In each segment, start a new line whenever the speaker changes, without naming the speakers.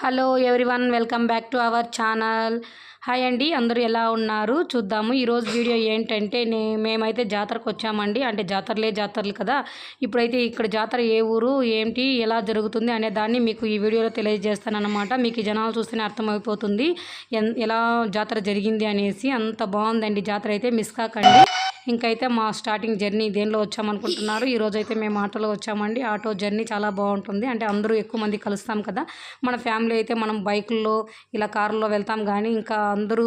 Hello everyone welcome back to our channel. Hi అండి అందరూ ఎలా ఉన్నారు? చూద్దాము. ఈరోజు వీడియో ఏంటంటే నే మేమైతే జాతరకు వచ్చామండి. అంటే జాతరలే జాతరలు కదా. ఇప్పుడైతే ఇక్కడ జాతర ఏ ఊరు ఏంటి ఎలా జరుగుతుంది అనే దాన్ని మీకు ఈ వీడియోలో తెలియజేస్తానమాట మీకు ఈ జనాలు చూస్తేనే అర్థమైపోతుంది. ఎన్ ఎలా జాతర జరిగింది అనేసి అంత బాగుందండి జాతర అయితే. మిస్ కాకండి. ఇంకైతే మా స్టార్టింగ్ జర్నీ దేనిలో వచ్చామనుకుంటున్నారు? ఈరోజు అయితే మేము ఆటోలో వచ్చామండి. ఆటో జర్నీ చాలా బాగుంటుంది. అంటే అందరూ ఎక్కువ మంది కలుస్తాం కదా. మన ఫ్యామిలీ అయితే మనం బైకుల్లో ఇలా కారులో వెళ్తాం కానీ ఇంకా అందరూ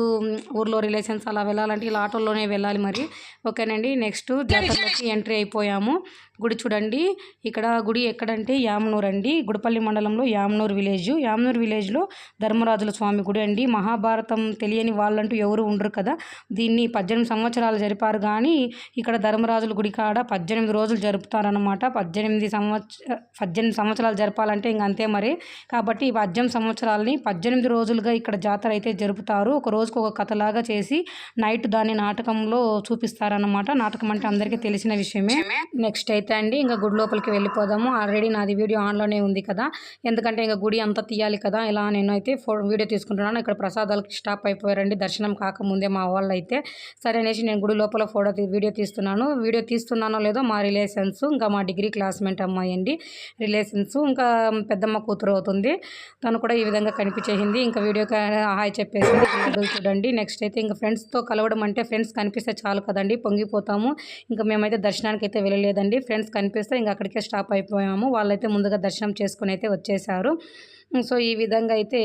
ఊర్లో రిలేషన్స్ అలా వెళ్ళాలంటే ఇలా ఆటోలోనే వెళ్ళాలి మరి. ఓకేనండి. నెక్స్ట్ జాతరలోకి ఎంట్రీ అయిపోయాము. గుడి చూడండి. ఇక్కడ గుడి ఎక్కడంటే యామనూర్ అండి. గుడిపల్లి మండలంలో యామనూర్ విలేజ్. యామనూర్ విలేజ్లో ధర్మరాజుల స్వామి గుడి అండి. మహాభారతం తెలియని వాళ్ళంటూ ఎవరు ఉండరు కదా. దీన్ని పద్దెనిమిది సంవత్సరాలు జరిపారు కానీ ఇక్కడ ధర్మరాజుల గుడి కాడ పద్దెనిమిది రోజులు జరుపుతారనమాట పద్దెనిమిది సంవత్సర పద్దెనిమిది సంవత్సరాలు జరపాలంటే ఇంక అంతే మరి. కాబట్టి ఈ పద్దెనిమిది సంవత్సరాలని పద్దెనిమిది రోజులుగా ఇక్కడ జాతర అయితే జరుపుతారు. ఒక రోజుకు ఒక కథలాగా చేసి నైట్ దాన్ని నాటకంలో చూపిస్తారనమాట నాటకం అంటే అందరికీ తెలిసిన విషయమే. నెక్స్ట్ అయితే అండి. ఇంకా గుడి లోపలికి వెళ్ళిపోదాము. ఆల్రెడీ నాది వీడియో ఆన్లోనే ఉంది కదా. ఎందుకంటే ఇంకా గుడి అంతా తీయాలి కదా. ఇలా నేను అయితే ఫో వీడియో తీసుకుంటున్నాను. ఇక్కడ ప్రసాదాలకి స్టాప్ అయిపోయారండి. దర్శనం కాకముందే మా వాళ్ళు అయితే సరే అనేసి నేను గుడి లోపల ఫోటో తీ- వీడియో తీస్తున్నాను. వీడియో తీస్తున్నానో లేదో మా రిలేషన్స్ ఇంకా మా డిగ్రీ క్లాస్మేట్ అమ్మాయి అండి. రిలేషన్స్ ఇంకా పెద్దమ్మ కూతురు అవుతుంది. తను కూడా ఈ విధంగా కనిపించేసింది. ఇంకా వీడియో హాయ్ చెప్పేసింది. చూడండి. నెక్స్ట్ అయితే ఇంకా ఫ్రెండ్స్తో కలవడం అంటే ఫ్రెండ్స్ కనిపిస్తే చాలు కదండి. పొంగిపోతాము. ఇంకా మేమైతే దర్శనానికి అయితే వెళ్ళలేదండి. ఫ్రెండ్స్ కనిపిస్తే ఇంకా అక్కడికే స్టాప్ అయిపోయాము. వాళ్ళైతే ముందుగా దర్శనం చేసుకుని అయితే వచ్చేసారు. సో ఈ విధంగా అయితే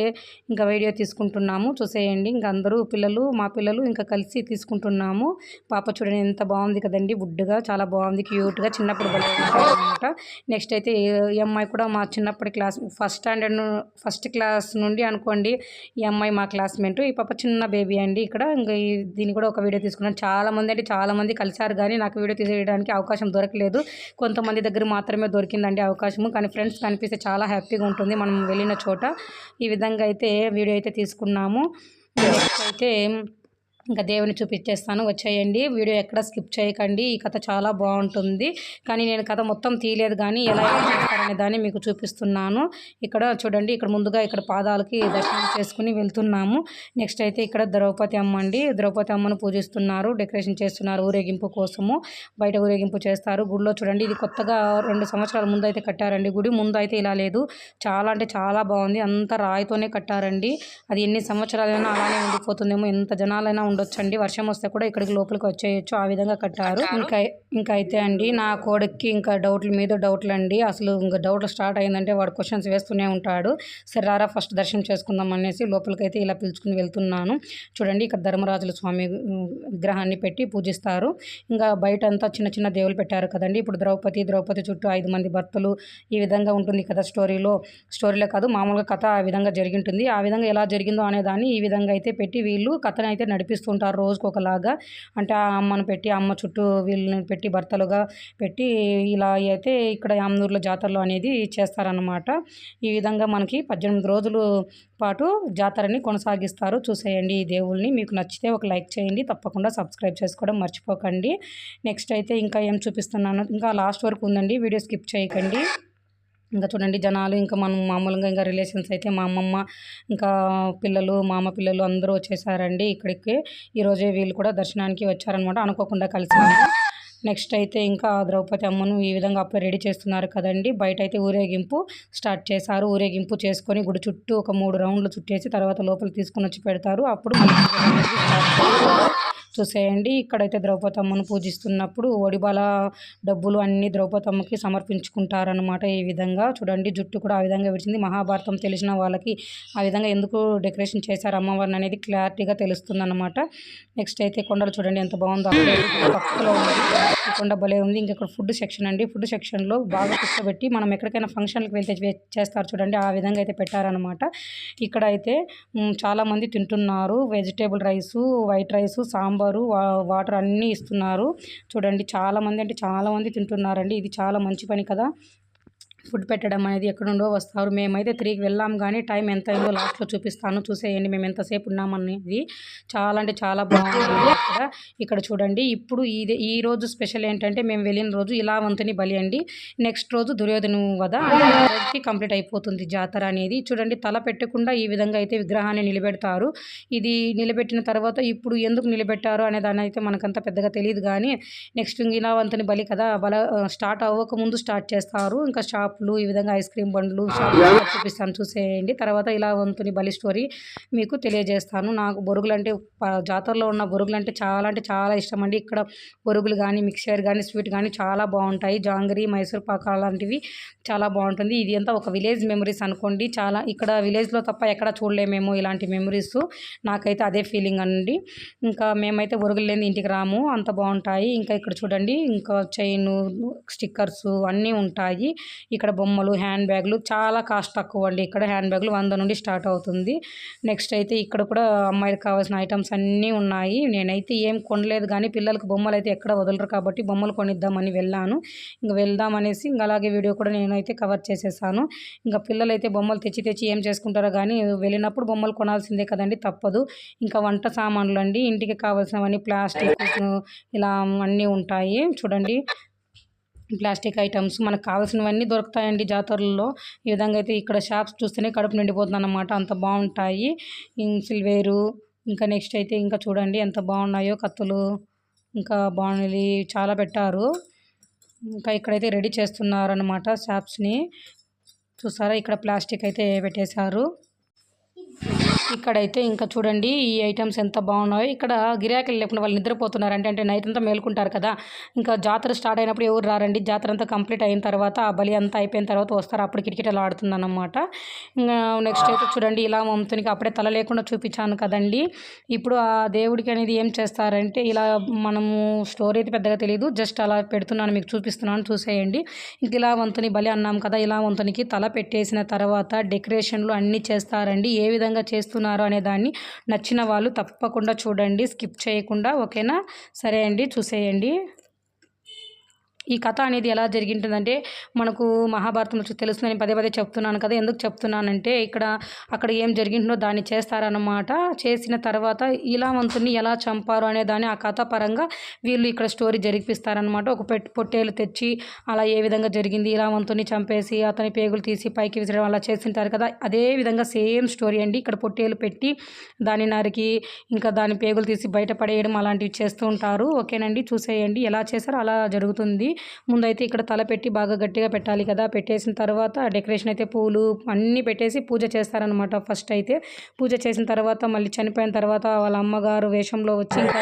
ఇంకా వీడియో తీసుకుంటున్నాము. చూసేయండి. ఇంకా అందరూ పిల్లలు మా పిల్లలు ఇంకా కలిసి తీసుకుంటున్నాము. పాప చూడండి ఎంత బాగుంది కదండి. బుడ్డుగా చాలా బాగుంది. క్యూట్గా చిన్నప్పుడు అనమాట నెక్స్ట్ అయితే ఈ అమ్మాయి కూడా మా చిన్నప్పటి class first standard first class నుండి అనుకోండి ఈ అమ్మాయి మా క్లాస్మేట్. ఈ పాప చిన్న బేబీ అండి ఇక్కడ. ఇంకా దీన్ని కూడా ఒక వీడియో తీసుకున్నాను. చాలామంది అంటే చాలామంది కలిసారు కానీ నాకు వీడియో తీసేయడానికి అవకాశం దొరకలేదు. కొంతమంది దగ్గర మాత్రమే దొరికిందండి అవకాశము. కానీ ఫ్రెండ్స్ కనిపిస్తే చాలా హ్యాపీగా ఉంటుంది. మనం వెళ్ళిన చోట ఈ విధంగా అయితే వీడియో అయితే తీసుకున్నాము. నెక్స్ట్ అయితే ఇంకా దేవుని చూపించేస్తాను వచ్చేయండి. వీడియో ఎక్కడ స్కిప్ చేయకండి. ఈ కథ చాలా బాగుంటుంది. కానీ నేను కథ మొత్తం తీయలేదు కానీ ఎలా చేస్తారనే దాన్ని మీకు చూపిస్తున్నాను. ఇక్కడ చూడండి ఇక్కడ ముందుగా ఇక్కడ పాదాలకి దర్శనం చేసుకుని వెళ్తున్నాము. నెక్స్ట్ అయితే ఇక్కడ ద్రౌపది అమ్మ అండి. ద్రౌపది అమ్మను పూజిస్తున్నారు డెకరేషన్ చేస్తున్నారు ఊరేగింపు కోసము. బయట ఊరేగింపు చేస్తారు. గుడిలో చూడండి ఇది కొత్తగా రెండు సంవత్సరాల ముందు అయితే కట్టారండి. గుడి ముందు అయితే ఇలా లేదు. చాలా అంటే చాలా బాగుంది. అంత రాయితోనే కట్టారండి. అది ఎన్ని సంవత్సరాలైనా అలానే ఉండిపోతుందేమో ఎంత జనాలైనా ఉండొచ్చండి. వర్షం వస్తే కూడా ఇక్కడికి లోపలికి వచ్చేయచ్చు. ఆ విధంగా కట్టారు. ఇంకా ఇంకా అయితే అండి నా కోడకి ఇంకా డౌట్ల మీద డౌట్లు అండి అసలు ఇంకా డౌట్లు స్టార్ట్ అయిందంటే వాడు క్వశ్చన్స్ వేస్తూనే ఉంటాడు. సరే రారా ఫస్ట్ దర్శనం చేసుకుందాం అనేసి లోపలికి అయితే ఇలా పిలుచుకుని వెళ్తున్నాను. చూడండి ఇక్కడ ధర్మరాజుల స్వామి విగ్రహాన్ని పెట్టి పూజిస్తారు. ఇంకా బయట అంతా చిన్న చిన్న దేవులు పెట్టారు కదండి. ఇప్పుడు ద్రౌపది ద్రౌపది చుట్టూ ఐదు మంది భర్తలు ఈ విధంగా ఉంటుంది కదా స్టోరీలో. స్టోరీలో కాదు మామూలుగా కథ ఆ విధంగా జరిగి ఉంటుంది ఆ విధంగా ఎలా జరిగిందో అనే దాన్ని ఈ విధంగా అయితే పెట్టి వీళ్ళు కథను అయితే నడిపిస్తుంటారు రోజుకు ఒకలాగా అంటే ఆ అమ్మను పెట్టి ఆ అమ్మ చుట్టూ వీళ్ళని పెట్టి భర్తలుగా పెట్టి ఇలా అయితే ఇక్కడ యామనూరులో జాతరలో అనేది చేస్తారనమాట ఈ విధంగా మనకి పద్దెనిమిది రోజులు పాటు జాతరని కొనసాగిస్తారు. చూసేయండి ఈ దేవుల్ని. మీకు నచ్చితే ఒక లైక్ చేయండి. తప్పకుండా సబ్స్క్రైబ్ చేసుకోవడం మర్చిపోకండి. నెక్స్ట్ అయితే ఇంకా ఏం చూపిస్తున్నాను ఇంకా లాస్ట్ వరకు ఉందండి. వీడియో స్కిప్ చేయకండి. ఇంకా చూడండి జనాలు ఇంకా మనం మామూలుగా ఇంకా రిలేషన్స్ అయితే మా అమ్మమ్మ ఇంకా పిల్లలు మామ పిల్లలు అందరూ వచ్చేసారండి ఇక్కడికి. ఈరోజే వీళ్ళు కూడా దర్శనానికి వచ్చారనమాట అనుకోకుండా కలిసి నెక్స్ట్ అయితే ఇంకా ద్రౌపది అమ్మను ఈ విధంగా అప్పుడు రెడీ చేస్తున్నారు కదండి. బయట అయితే ఊరేగింపు స్టార్ట్ చేశారు. ఊరేగింపు చేసుకొని గుడి చుట్టూ ఒక మూడు రౌండ్లు చుట్టేసి తర్వాత లోపల తీసుకొని వచ్చి పెడతారు. అప్పుడు చూసేయండి. ఇక్కడైతే ద్రౌపదమ్మను పూజిస్తున్నప్పుడు ఒడిబాల డబ్బులు అన్ని ద్రౌపదమ్మకి సమర్పించుకుంటారనమాట ఈ విధంగా. చూడండి జుట్టు కూడా ఆ విధంగా విడిచింది. మహాభారతం తెలిసిన వాళ్ళకి ఆ విధంగా ఎందుకు డెకరేషన్ చేశారు అమ్మవారిని అనేది క్లారిటీగా తెలుస్తుంది అనమాట నెక్స్ట్ అయితే కొండలు చూడండి ఎంత బాగుందో. పక్కలో కొండ భలే ఉంది. ఇంకా ఇక్కడ ఫుడ్ సెక్షన్ అండి. ఫుడ్ సెక్షన్లో బాగా కూర్చోబెట్టి మనం ఎక్కడికైనా ఫంక్షన్లకు వెళ్తే చేస్తారు చూడండి. ఆ విధంగా అయితే పెట్టారనమాట ఇక్కడ అయితే చాలామంది తింటున్నారు. Vegetable rice white rice sambar sambar water అన్నీ ఇస్తున్నారు. చూడండి చాలా మంది అంటే చాలా మంది తింటున్నారండి. ఇది చాలా మంచి పని కదా. ఫుడ్ పెట్టడం అనేది ఎక్కడుండో వస్తారు. మేమైతే త్రీకి వెళ్ళాం కానీ టైం ఎంత అయిందో లాస్ట్లో చూపిస్తాను. చూసేయండి మేము ఎంతసేపు ఉన్నామనేది చాలా అంటే చాలా బాగుంది ఇక్కడ ఇక్కడ చూడండి ఇప్పుడు ఇది ఈ రోజు స్పెషల్ ఏంటంటే మేము వెళ్ళిన రోజు ఇలా వంతుని బలి అండి. నెక్స్ట్ రోజు దుర్యోధను వద రోజుకి కంప్లీట్ అయిపోతుంది జాతర అనేది. చూడండి తల పెట్టకుండా ఈ విధంగా అయితే విగ్రహాన్ని నిలబెడతారు. ఇది నిలబెట్టిన తర్వాత ఇప్పుడు ఎందుకు నిలబెట్టారు అనే దాని అయితే మనకంత పెద్దగా తెలియదు కానీ నెక్స్ట్ ఇలా వంతుని బలి కదా బల స్టార్ట్ అవ్వక ముందు స్టార్ట్ చేస్తారు. ఇంకా షాప్ షాపులు ఈ విధంగా ఐస్ క్రీమ్ బండ్లు షాపులు చూపిస్తాను చూసేయండి. తర్వాత ఇలా వంతుని బలి స్టోరీ మీకు తెలియజేస్తాను. నాకు బొరుగులు అంటే జాతరలో ఉన్న బొరుగులు అంటే చాలా అంటే చాలా ఇష్టం అండి. ఇక్కడ బొరుగులు కానీ మిక్చర్ కానీ స్వీట్ కానీ చాలా బాగుంటాయి. జాంగరీ మైసూర్ పాక అలాంటివి చాలా బాగుంటుంది. ఇది అంతా ఒక విలేజ్ మెమరీస్ అనుకోండి. చాలా ఇక్కడ విలేజ్లో తప్ప ఎక్కడ చూడలేమేమో ఇలాంటి మెమరీస్. నాకైతే అదే ఫీలింగ్ అండి. ఇంకా మేమైతే బొరుగులు లేని ఇంటికి రాము. అంత బాగుంటాయి. ఇంకా ఇక్కడ చూడండి. ఇంకా చైన్ స్టిక్కర్స్ అన్నీ ఉంటాయి. ఇక్కడ ఇక్కడ బొమ్మలు హ్యాండ్ బ్యాగులు చాలా కాస్ట్ తక్కువ అండి ఇక్కడ హ్యాండ్ బ్యాగులు వంద నుండి స్టార్ట్ అవుతుంది. నెక్స్ట్ అయితే ఇక్కడ కూడా అమ్మాయిలకు కావాల్సిన ఐటమ్స్ అన్నీ ఉన్నాయి. నేనైతే ఏం కొనలేదు కానీ పిల్లలకు బొమ్మలు అయితే ఎక్కడ వదలరు కాబట్టి బొమ్మలు కొనిద్దామని వెళ్ళాను. ఇంకా వెళ్దామనేసి ఇంకా అలాగే వీడియో కూడా నేనైతే కవర్ చేసేసాను. ఇంకా పిల్లలైతే బొమ్మలు తెచ్చి తెచ్చి ఏం చేసుకుంటారో కానీ వెళ్ళినప్పుడు బొమ్మలు కొనాల్సిందే కదండి తప్పదు. ఇంకా వంట సామాన్లు అండి ఇంటికి కావాల్సినవన్నీ ప్లాస్టిక్ ఇలా అన్నీ ఉంటాయి. చూడండి. ప్లాస్టిక్ ఐటమ్స్ మనకు కావాల్సినవన్నీ దొరుకుతాయండి జాతరల్లో. ఈ విధంగా అయితే ఇక్కడ షాప్స్ చూస్తేనే కడుపు నిండిపోతుంది అన్నమాట అంత బాగుంటాయి. సిల్వేరు ఇంకా నెక్స్ట్ అయితే ఇంకా చూడండి ఎంత బాగున్నాయో కత్తులు ఇంకా బాగుండాలి చాలా పెట్టారు. ఇంకా ఇక్కడైతే రెడీ చేస్తున్నారు అనమాట షాప్స్ని. చూసారా? ఇక్కడ ప్లాస్టిక్ అయితే పెట్టేశారు. ఇక్కడైతే ఇంకా చూడండి ఈ ఐటమ్స్ ఎంత బాగున్నాయో. ఇక్కడ గిరాకీలు లేకుండా వాళ్ళు నిద్రపోతున్నారు అంటే అంటే నైట్ అంతా మేల్కుంటారు కదా. ఇంకా జాతర స్టార్ట్ అయినప్పుడు ఎవరు రారండి? జాతర అంతా కంప్లీట్ అయిన తర్వాత ఆ బలి అంతా అయిపోయిన తర్వాత వస్తారు. అప్పుడు కిటకిటలు ఆడుతున్నాను అన్నమాట ఇంకా నెక్స్ట్ అయితే చూడండి ఇలా మమతునికి అప్పుడే తల లేకుండా చూపించాను కదండి. ఇప్పుడు ఆ దేవుడికి అనేది ఏం చేస్తారంటే ఇలా మనము స్టోరీ అయితే పెద్దగా తెలియదు జస్ట్ అలా పెడుతున్నాను మీకు చూపిస్తున్నాను చూసేయండి. ఇంక ఇలా వంతుని బలి అన్నాం కదా ఇలా వంతునికి తల పెట్టేసిన తర్వాత డెకరేషన్లు అన్నీ చేస్తారండి. ఏ విధంగా చేస్తున్నారు అనే దాన్ని నచ్చిన వాళ్ళు తప్పకుండా చూడండి స్కిప్ చేయకుండా ఓకేనా? సరే అండి చూసేయండి. ఈ కథ అనేది ఎలా జరిగింటుందంటే మనకు మహాభారతం వచ్చి తెలుసు నేను పదే పదే చెప్తున్నాను కదా ఎందుకు చెప్తున్నానంటే ఇక్కడ అక్కడ ఏం జరిగిందో దాన్ని చేస్తారన్నమాట. చేసిన తర్వాత ఇలావంతుని ఎలా చంపారు అనే దాన్ని ఆ కథ పరంగా వీళ్ళు ఇక్కడ స్టోరీ జరిపిస్తారనమాట ఒక పెట్ పొట్టేలు తెచ్చి అలా ఏ విధంగా జరిగింది ఇలావంతుని చంపేసి అతని పేగులు తీసి పైకి విసరడం అలా చేసింటారు కదా అదే విధంగా సేమ్ స్టోరీ అండి. ఇక్కడ పొట్టేలు పెట్టి దాని నరికి ఇంకా దాని పేగులు తీసి బయటపడేయడం అలాంటివి చేస్తూ ఉంటారు. ఓకేనండి చూసేయండి ఎలా చేశారో అలా జరుగుతుంది. ముందైతే ఇక్కడ తల పెట్టి బాగా గట్టిగా పెట్టాలి కదా. పెట్టేసిన తర్వాత డెకరేషన్ అయితే పూలు అన్నీ పెట్టేసి పూజ చేస్తారనమాట ఫస్ట్ అయితే. పూజ చేసిన తర్వాత మళ్ళీ చనిపోయిన తర్వాత వాళ్ళ అమ్మగారు వేషంలో వచ్చి ఇంకా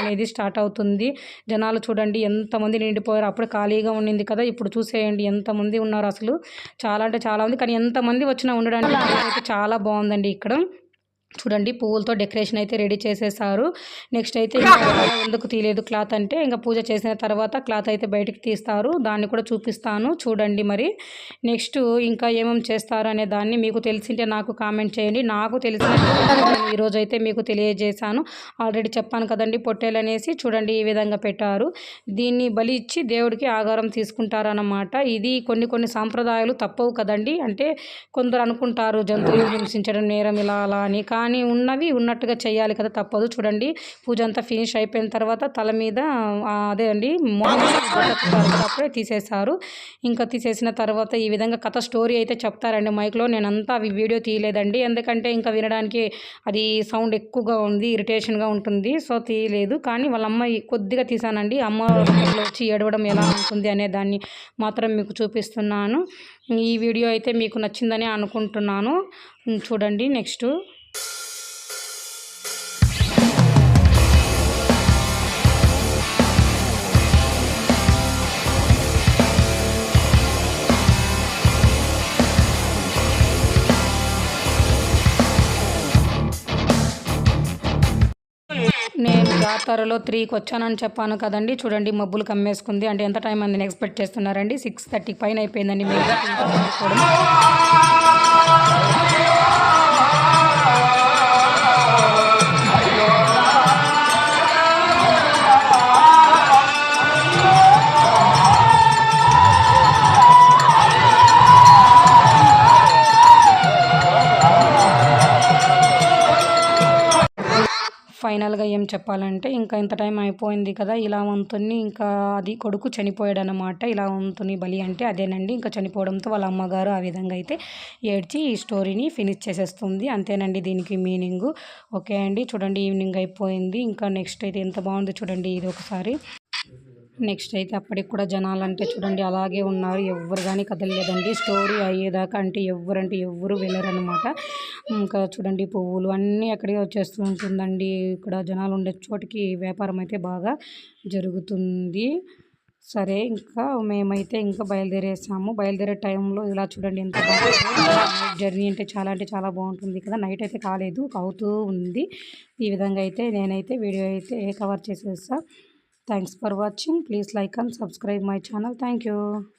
అనేది స్టార్ట్ అవుతుంది. జనాలు చూడండి ఎంతమంది నిండిపోయారు. అప్పుడు ఖాళీగా ఉండింది కదా. ఇప్పుడు చూసేయండి ఎంతమంది ఉన్నారు అసలు. చాలా అంటే చాలా ఉంది. కానీ ఎంతమంది వచ్చినా ఉండడానికి చాలా బాగుందండి ఇక్కడ. చూడండి పువ్వులతో డెకరేషన్ అయితే రెడీ చేసేసారు. నెక్స్ట్ అయితే ఇంకా ఎందుకు తీయలేదు క్లాత్ అంటే ఇంకా పూజ చేసిన తర్వాత క్లాత్ అయితే బయటకు తీస్తారు. దాన్ని కూడా చూపిస్తాను చూడండి మరి. నెక్స్ట్ ఇంకా ఏమేమి చేస్తారు అనే దాన్ని మీకు తెలిసింటే నాకు కామెంట్ చేయండి. నాకు తెలిసిన ఈరోజు అయితే మీకు తెలియజేశాను. ఆల్రెడీ చెప్పాను కదండి పొట్టేలు అనేసి చూడండి ఈ విధంగా పెట్టారు. దీన్ని బలి ఇచ్చి దేవుడికి ఆగారం తీసుకుంటారన్నమాట. ఇది కొన్ని కొన్ని సాంప్రదాయాలు తప్పవు కదండి. అంటే కొందరు అనుకుంటారు జంతువులు హింసించడం నేరం ఇలా అలా అని. కానీ ఉన్నవి ఉన్నట్టుగా చేయాలి కదా తప్పదు. చూడండి పూజ అంతా ఫినిష్ అయిపోయిన తర్వాత తల మీద అదే అండి అప్పుడే తీసేశారు ఇంకా తీసేసిన తర్వాత ఈ విధంగా కథ స్టోరీ అయితే చెప్తారండి మైక్లో. నేను అంతా అవి వీడియో తీయలేదండి. ఎందుకంటే ఇంకా వినడానికి అది సౌండ్ ఎక్కువగా ఉంది ఇరిటేషన్గా ఉంటుంది. సో తీయలేదు. కానీ వాళ్ళ అమ్మ కొద్దిగా తీసానండి. అమ్మ వచ్చి ఏడవడం ఎలా ఉంటుంది అనే దాన్ని మాత్రం మీకు చూపిస్తున్నాను. ఈ వీడియో అయితే మీకు నచ్చిందని అనుకుంటున్నాను. చూడండి నెక్స్ట్. నేను త్రీకి వచ్చానని చెప్పాను కదండి. చూడండి మబ్బులు కమ్మేసుకుంది. అంటే ఎంత టైం అందని ఎక్స్పెక్ట్ చేస్తున్నారండి. సిక్స్ థర్టీ పైన అయిపోయిందండి. మీరు ఫైనల్గా ఏం చెప్పాలంటే ఇంకా ఇంత టైం అయిపోయింది కదా ఇలా వంతుని ఇంకా అది కొడుకు చనిపోయాడు అనమాట ఇలా వంతుని బలి అంటే అదేనండి. ఇంకా చనిపోవడంతో వాళ్ళ అమ్మగారు ఆ విధంగా అయితే ఏడ్చి ఈ స్టోరీని ఫినిష్ చేసేస్తుంది. అంతేనండి దీనికి మీనింగ్. ఓకే అండి. చూడండి ఈవినింగ్ అయిపోయింది. ఇంకా నెక్స్ట్ అయితే ఎంత బాగుంది చూడండి ఇది ఒకసారి. నెక్స్ట్ అయితే అప్పటికి కూడా జనాలు అంటే చూడండి అలాగే ఉన్నారు. ఎవ్వరు కానీ కదలలేదండి. స్టోరీ అయ్యేదాకా అంటే ఎవరంటే ఎవ్వరు వెళ్ళరనమాట ఇంకా చూడండి పువ్వులు అన్నీ అక్కడే వచ్చేస్తూ ఉంటుందండి. ఇక్కడ జనాలు ఉండే చోటికి వ్యాపారం అయితే బాగా జరుగుతుంది. సరే ఇంకా మేమైతే ఇంకా బయలుదేరేసాము. బయలుదేరే టైంలో ఇలా చూడండి ఎంత బాగుంది జర్నీ అంటే చాలా అంటే చాలా బాగుంటుంది కదా. నైట్ అయితే కాలేదు అవుతూ ఉంది. ఈ విధంగా అయితే నేనైతే వీడియో అయితే కవర్ చేసేస్తాను Thanks for watching. Please like and subscribe my channel. Thank you.